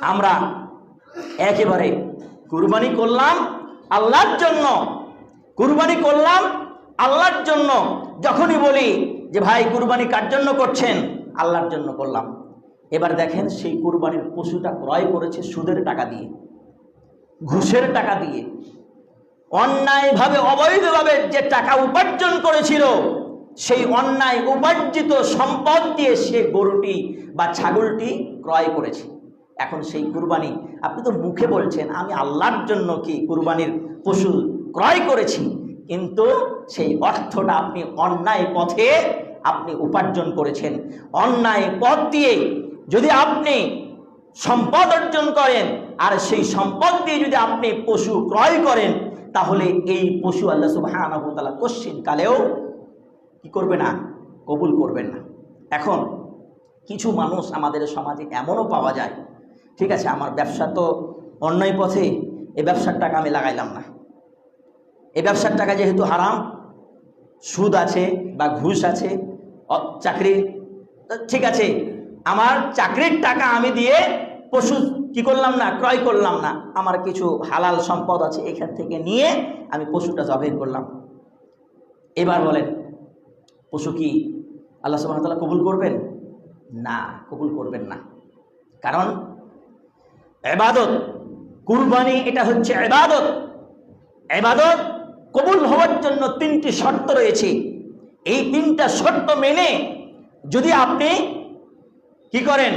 আমরা একেবারে কুরবানি করলাম আল্লাহর জন্য। কুরবানি করলাম আল্লাহর জন্য। যখনই বলি যে, ভাই, কুরবানি কার জন্য করছেন? আল্লাহর জন্য করলাম। এবার দেখেন সেই কুরবানির পশুটা ক্রয় করেছে সুদের টাকা দিয়ে, ঘুষের টাকা দিয়ে। অন্যায়ভাবে, অবৈধভাবে যে টাকা উপার্জন করেছিল, সেই অন্যায় উপার্জিত সম্পদ দিয়ে সে গরুটি বা ছাগলটি ক্রয় করেছে। এখন সেই কুরবানি। আপনি তো মুখে বলছেন, আমি আল্লাহর জন্য কি কুরবানির পশু ক্রয় করেছি? কিন্তু সেই অর্থটা আপনি অন্যায় পথে আপনি উপার্জন করেছেন। অন্যায় পথ দিয়ে যদি আপনি সম্পদ অর্জন করেন, আর সেই সম্পদ দিয়ে যদি আপনি পশু ক্রয় করেন, তাহলে এই পশু আল্লাহ সুবহানাহু ওয়া তাআলা কালেও কি করবে না? কবুল করবেন না। এখন কিছু মানুষ আমাদের সমাজে এমনও পাওয়া যায় ঠিক আছে, আমার ব্যবসা তো অন্যায় পথে এই ব্যবসার টাকা আমি লাগাইলাম না। এই ব্যবসার টাকা যেহেতু হারাম, সুদ আছে বা ঘুষ আছে চাকরি ঠিক আছে, আমার চাকরির টাকা আমি দিয়ে পশু কি করলাম না, ক্রয় করলাম না, আমার কিছু হালাল সম্পদ আছে এখান থেকে নিয়ে আমি পশুটা জবাই করলাম। এবার বলেন, পশু কি আল্লাহ তাআলা কবুল করবেন? না, কবুল করবেন না। কারণ এবাদত। কুরবানি এটা হচ্ছে এবাদত। এবাদত কবুল হওয়ার জন্য তিনটি শর্ত রয়েছে। এই তিনটা শর্ত মেনে যদি আপনি কি করেন,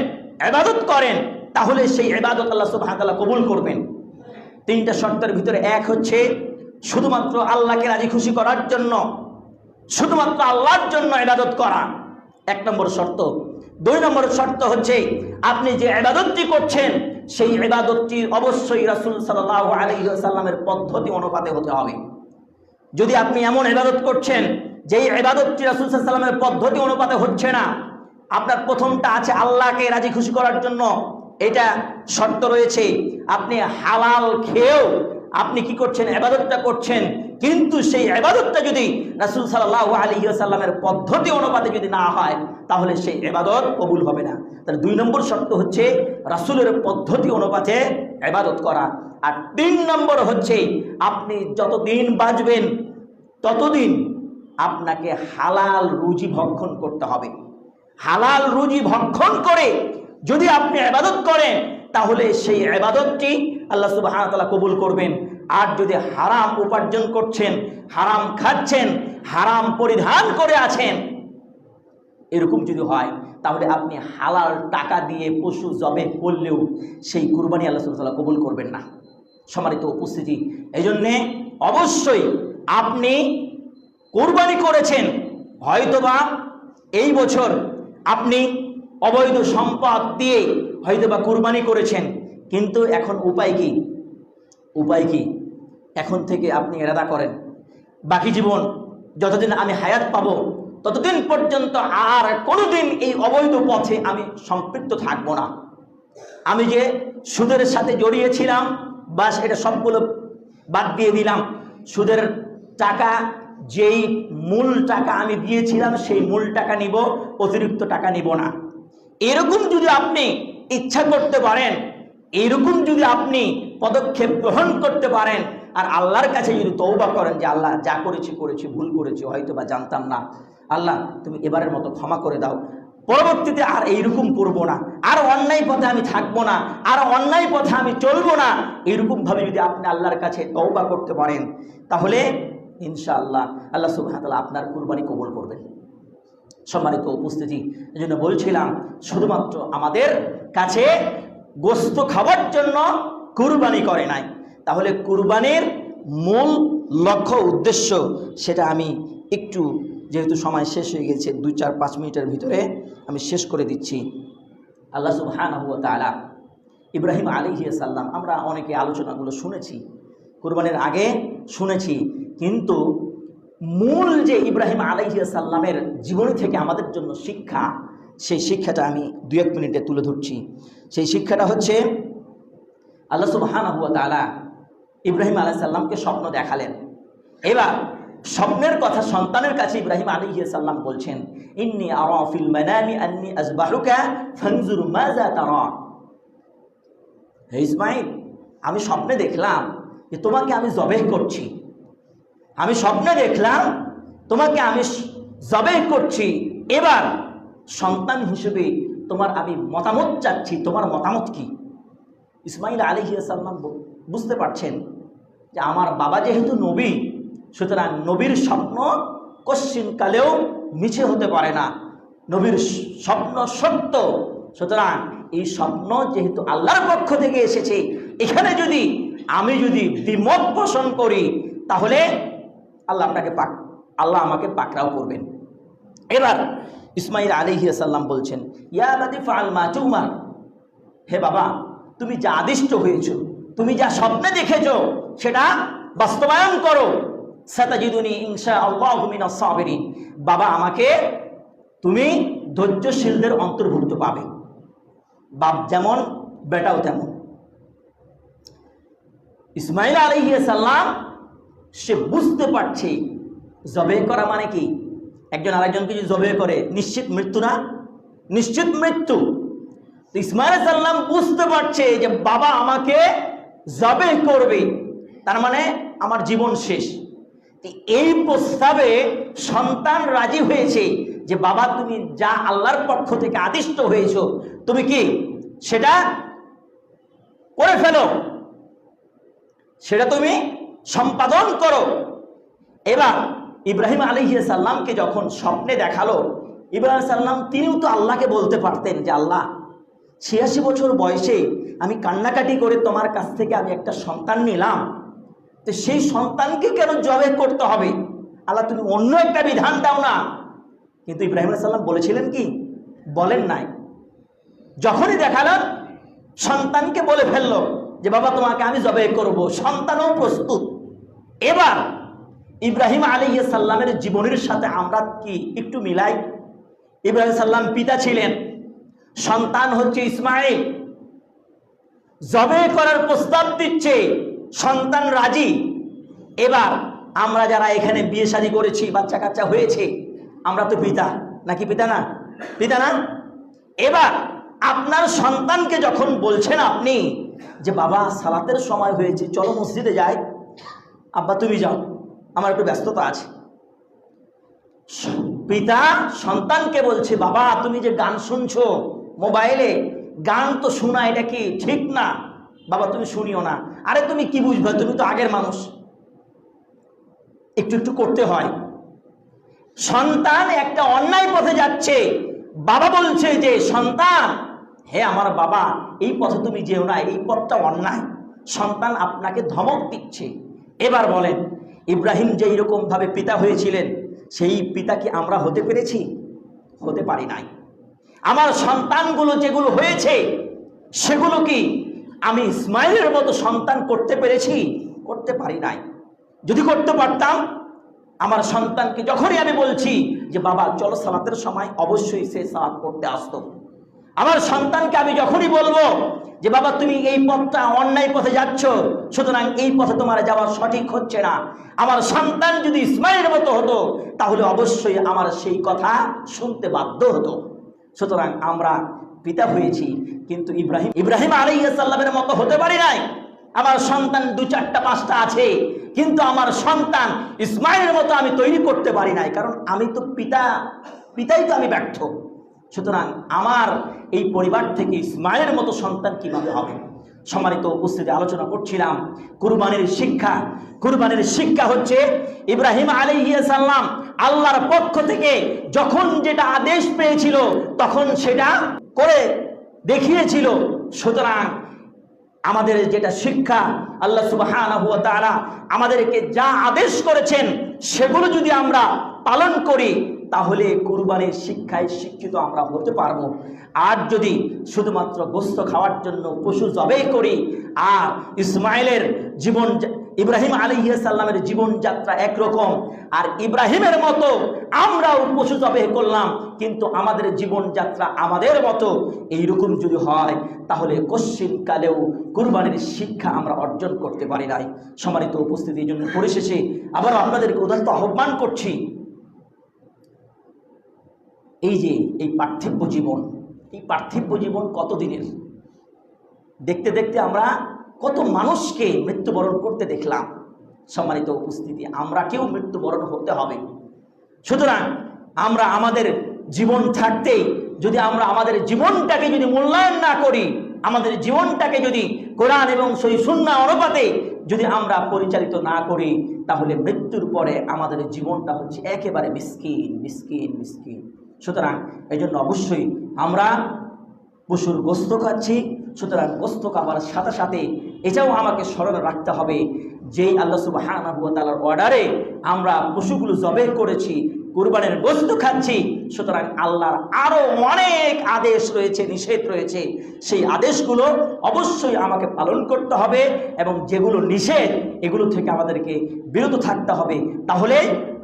এবাদত করেন, তাহলে সেই এবাদত আল্লাহ ওয়া কবুল করবেন। তিনটা শর্তের ভিতরে এক হচ্ছে শুধুমাত্র আল্লাহকে রাজি খুশি করার জন্য, শুধুমাত্র আল্লাহর জন্য এবাদত করা। এক নম্বর শর্ত। দুই নম্বর শর্ত হচ্ছে আপনি যে ইবাদতটি করছেন সেই ইবাদতটি অবশ্যই রাসুল সাল্লাহ আলাইহি ওয়াসাল্লামের পদ্ধতি অনুপাতে হতে হবে। যদি আপনি এমন ইবাদত করছেন, যেই ইবাদতটি রাসুল সাল্লামের পদ্ধতি অনুপাতে হচ্ছে না, আপনার প্রথমটা আছে আল্লাহকে রাজি খুশি করার জন্য। এটা শর্ত রয়েছে, আপনি হালাল খেয়েও আপনি কি করছেন? এবাদতটা করছেন। কিন্তু সেই এবাদতটা যদি রাসূল সাল্লাল্লাহু আলী ওয়াসাল্লামের পদ্ধতি অনুপাতে যদি না হয়, তাহলে সেই এবাদত কবুল হবে না। তাহলে দুই নম্বর শর্ত হচ্ছে রাসূলের পদ্ধতি অনুপাতে এবাদত করা। আর তিন নম্বর হচ্ছে আপনি যতদিন বাঁচবেন, ততদিন আপনাকে হালাল রুজি ভক্ষণ করতে হবে। হালাল রুজি ভক্ষণ করে যদি আপনি আবাদত করেন তাহলে সেই আবাদতটি আল্লাহ ওয়া কবুল করবেন। আর যদি হারাম উপার্জন করছেন, হারাম খাচ্ছেন, হারাম পরিধান করে আছেন, এরকম যদি হয়, তাহলে আপনি হালাল টাকা দিয়ে পশু জবে করলেও সেই কুরবানি আল্লাহ ওয়া কবুল করবেন না। সম্মানিত উপস্থিতি এই জন্যে অবশ্যই আপনি কোরবানি করেছেন, হয়তোবা এই বছর আপনি অবৈধ সম্পদ দিয়ে হয়তো বা কোরবানি করেছেন। কিন্তু এখন উপায় কি? উপায় কি? এখন থেকে আপনি এরাদা করেন। বাকি জীবন যতদিন আমি হায়াত পাবো, ততদিন পর্যন্ত আর কোনোদিন এই অবৈধ পথে আমি সম্পৃক্ত থাকব না। আমি যে সুদের সাথে জড়িয়েছিলাম বা সেটা সবগুলো বাদ দিয়ে দিলাম। সুদের টাকা, যেই মূল টাকা আমি দিয়েছিলাম, সেই মূল টাকা নিব, অতিরিক্ত টাকা নিব না। এরকম যদি আপনি ইচ্ছা করতে পারেন, এরকম যদি আপনি পদক্ষেপ গ্রহণ করতে পারেন, আর আল্লাহর কাছে যদি তৌবা করেন যে আল্লাহ যা করেছি করেছি, ভুল করেছি, হয়তো বা জানতাম না, আল্লাহ তুমি এবারের মতো ক্ষমা করে দাও। পরবর্তীতে আর এইরকম করব না, আর অন্যায় পথে আমি থাকব না, আর অন্যায় পথে আমি চলবো না, এরকমভাবে যদি আপনি আল্লাহর কাছে তৌবা করতে পারেন, তাহলে ইনশাআল্লাহ, আল্লাহ সুবাহতাল্লাহ আপনার কুরবানি কবুল করবেন। সম্মানিত উপস্থিতি। এই জন্য বলছিলাম, শুধুমাত্র আমাদের কাছে গোস্ত খাওয়ার জন্য কুরবানি করে নাই। তাহলে কুরবানির মূল লক্ষ্য, উদ্দেশ্য সেটা আমি একটু, যেহেতু সময় শেষ হয়ে গেছে, দুই, চার, পাঁচ মিনিটের ভিতরে আমি শেষ করে দিচ্ছি। আল্লাহ সুবহানাহু ওয়া তাআলা ইব্রাহিম আলাইহিস সালাম আমরা অনেকে আলোচনাগুলো শুনেছি, কুরবানির আগে শুনেছি, কিন্তু মূল যে ইব্রাহিম আলাইহিস সাল্লামের জীবনী থেকে আমাদের জন্য শিক্ষা, সেই শিক্ষাটা আমি দু এক মিনিটে তুলে ধরছি। সেই শিক্ষাটা হচ্ছে, আল্লাহ সুবহানাহু ওয়া তাআলা ইব্রাহিম আলাইহিস সাল্লামকে স্বপ্ন দেখালেন। এবার, স্বপ্নের কথা সন্তানের কাছে ইব্রাহিম আলাইহিস সাল্লাম বলছেন, ইন্নি আরা ফিল মানামি আন্নী আযবাহুকা ফানজুর ইসমাইল আমি স্বপ্নে দেখলাম যে তোমাকে আমি জবেহ করছি। আমি স্বপ্নে দেখলাম, তোমাকে আমি জবেহ করছি। এবার সন্তান হিসেবে তোমার আমি মতামত চাচ্ছি। তোমার মতামত কি? ইসমাইল আলী সাল্লাম বুঝতে পারছেন যে আমার বাবা যেহেতু নবী, সুতরাং নবীর স্বপ্ন কশ্চিনকালেও মিছে হতে পারে না। নবীর স্বপ্ন সত্য, সুতরাং এই স্বপ্ন যেহেতু আল্লাহর পক্ষ থেকে এসেছে, এখানে যদি আমি যদি দ্বিমত পোষণ করি, তাহলে আল্লাহ আপনাকে পাক, আল্লাহ আমাকে পাকড়াও করবেন। এবার ইসমাইল আলী সাল্লাম বলছেন ইয়াদি ফাল মা হে বাবা, তুমি যা আদিষ্ট হয়েছ, তুমি যা স্বপ্নে দেখেছ, সেটা বাস্তবায়ন করো। সাবেরিন। বাবা, আমাকে তুমি ধৈর্যশীলদের অন্তর্ভুক্ত পাবে। বাপ যেমন, বেটাও তেমন। ইসমাইল আলহিসাল্লাম সে বুঝতে পারছে জবে করা মানে কি? একজন আরেকজনকে যদি জবে করে, নিশ্চিত মৃত্যু না? নিশ্চিত মৃত্যু। ইসমাইল সাল্লাম বুঝতে পারছে যে বাবা আমাকে জবে করবে, তার মানে আমার জীবন শেষ। এই প্রস্তাবে সন্তান রাজি হয়েছে যে, বাবা, তুমি যা আল্লাহর পক্ষ থেকে আদিষ্ট হয়েছ, তুমি কি সেটা করে ফেলো? সেটা তুমি সম্পাদন করো। এবার ইব্রাহিম আলী সাল্লামকে যখন স্বপ্নে দেখাল, ইব্রাহিম সাল্লাম তিনিও তো আল্লাহকে বলতে পারতেন যে, আল্লাহ, ছিয়াশি বছর বয়সে আমি কান্নাকাটি করে তোমার কাছ থেকে আমি একটা সন্তান নিলাম। তো সেই সন্তানকে কেন জবে করতে হবে? আল্লাহ, তুমি অন্য একটা বিধান দাও না। কিন্তু ইব্রাহিম সাল্লাম বলেছিলেন কি? বলেন নাই। যখনই দেখালাম সন্তানকে বলে ফেলল যে, বাবা, তোমাকে আমি জবে করব। সন্তানও প্রস্তুত। এবার ইব্রাহিম আলী সাল্লামের জীবনের সাথে আমরা কি একটু মিলাই? ইব্রাহিম সাল্লাম পিতা ছিলেন, সন্তান হচ্ছে ইসমাইল। জবে করার প্রস্তাব দিচ্ছে, সন্তান রাজি। এবার আমরা যারা এখানে বিয়ে শাদী করেছি বাচ্চা কাচ্চা হয়েছে, আমরা তো পিতা। নাকি পিতা না? পিতা না? এবার আপনার সন্তানকে যখন বলছেন আপনি যে, বাবা, সালাতের সময় হয়েছে, চলো মসজিদে যাই। আব্বা, তুমি যাও। আমার একটু ব্যস্ততা আছে। পিতা সন্তানকে বলছে, বাবা, তুমি যে গান শুনছো মোবাইলে, গান তো শোনা, এটা কি ঠিক না? বাবা, তুমি শুনিও না। আরে, তুমি কি বুঝবে? তুমি তো আগের মানুষ। একটু একটু করতে হয়। সন্তান একটা অন্যায় পথে যাচ্ছে। বাবা বলছে যে, সন্তান, হে আমার বাবা, এই পথে তুমি যেও না, এই পথটা অন্যায়। সন্তান আপনাকে ধমক দিচ্ছে। এবার বলেন, ইব্রাহিম যে ভাবে পিতা হয়েছিলেন, সেই পিতা কি আমরা হতে পেরেছি? হতে পারি নাই। আমার সন্তানগুলো যেগুলো হয়েছে, সেগুলো কি আমি ইসমাইলের মতো সন্তান করতে পেরেছি? করতে পারি নাই। যদি করতে পারতাম, আমার সন্তানকে যখনই আমি বলছি যে, বাবা, চলো সালাতের সময় অবশ্যই সে সালাত করতে আসতো। আমার সন্তানকে আমি যখনই বলব যে, বাবা, তুমি এই পথটা, অন্যায় পথে যাচ্ছ, সুতরাং এই পথে তোমার যাওয়া সঠিক হচ্ছে না। আমার সন্তান যদি ইসমাইলের মতো হতো, তাহলে অবশ্যই আমার সেই কথা শুনতে বাধ্য হতো। সুতরাং আমরা পিতা হয়েছি, কিন্তু ইব্রাহিম ইব্রাহিম আলাইসাল্লামের মতো হতে পারি নাই। আমার সন্তান দু চারটা, পাঁচটা আছে, কিন্তু আমার সন্তান ইসমাইলের মতো আমি তৈরি করতে পারি নাই, কারণ আমি তো পিতা, পিতাই তো আমি ব্যর্থ। সুতরাং আমার এই পরিবার থেকে ইসমাইলের মতো সন্তান কীভাবে হবে? সম্মানিত উপস্থিতি আলোচনা করছিলাম। কুরবানির শিক্ষা কুরবানির শিক্ষা হচ্ছে ইব্রাহিম আলী সাল্লাম আল্লাহর পক্ষ থেকে যখন যেটা আদেশ পেয়েছিল, তখন সেটা করে দেখিয়েছিল। সুতরাং আমাদের যেটা শিক্ষা, আল্লাহ সুবাহ আমাদেরকে যা আদেশ করেছেন, সেগুলো যদি আমরা পালন করি তাহলে কুরবানির শিক্ষায় শিক্ষিত আমরা হতে পারব। আর যদি শুধুমাত্র গোস্ত খাওয়ার জন্য পশু জবেই করি, আর ইসমাইলের জীবন ইব্রাহিম আলী সাল্লামের জীবনযাত্রা একরকম, আর ইব্রাহিমের মতো আমরাও পশু জবে করলাম, কিন্তু আমাদের জীবনযাত্রা আমাদের মতো এইরকম যদি হয়, তাহলে কশ্চিনকালেও কুরবানির শিক্ষা আমরা অর্জন করতে পারি নাই। সম্মানিত উপস্থিতির জন্য পরিশেষে আবার আপনাদেরকে উদাহরণ আহ্বান করছি এই যে এই পার্থিব্য জীবন, এই পার্থিব্য জীবন কতদিনের? দেখতে দেখতে আমরা কত মানুষকে মৃত্যুবরণ করতে দেখলাম। সম্মানিত উপস্থিতি আমরা কেউ মৃত্যুবরণ হতে হবে। সুতরাং আমরা আমাদের জীবন থাকতেই যদি আমরা আমাদের জীবনটাকে যদি মূল্যায়ন না করি, আমাদের জীবনটাকে যদি কোরআন এবং সই সুন্না অনুপাতে যদি আমরা পরিচালিত না করি, তাহলে মৃত্যুর পরে আমাদের জীবনটা হচ্ছে একেবারে মিসকিন মিসকিন মিসকিন। সুতরাং এই জন্য অবশ্যই আমরা পশুর গোস্ত খাচ্ছি, সুতরাং গোস্ত খাবার সাথে সাথে এটাও আমাকে স্মরণে রাখতে হবে। যেই আল্লাহ তাআলার অর্ডারে আমরা পশুগুলো জবে করেছি, কুরবানের বস্তু খাচ্ছি, সুতরাং আল্লাহর আরও অনেক আদেশ রয়েছে, নিষেধ রয়েছে। সেই আদেশগুলো অবশ্যই আমাকে পালন করতে হবে এবং যেগুলো নিষেধ, এগুলো থেকে আমাদেরকে বিরত থাকতে হবে। তাহলে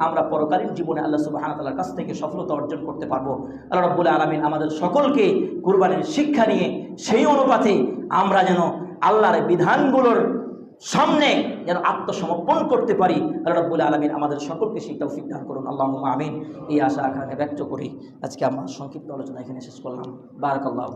আমরা পরকালীন জীবনে আল্লাহ সুবাহ তাল্লার কাছ থেকে সফলতা অর্জন করতে পারব। আল্লাহ রব্বুল আলমিন আমাদের সকলকে কুরবানির শিক্ষা নিয়ে সেই অনুপাতে আমরা যেন আল্লাহর বিধানগুলোর সামনে যেন আত্মসমর্পণ করতে পারি। আল্লাহ রব্বুল আলমিন আমাদের সকলকে সেই তৌফিক দান করুন। আল্লাহ আমিন। এই আশা আকাঙ্ক্ষা ব্যক্ত করি। আজকে আমার সংক্ষিপ্ত আলোচনা এখানে শেষ করলাম। বারাকাল্লাহ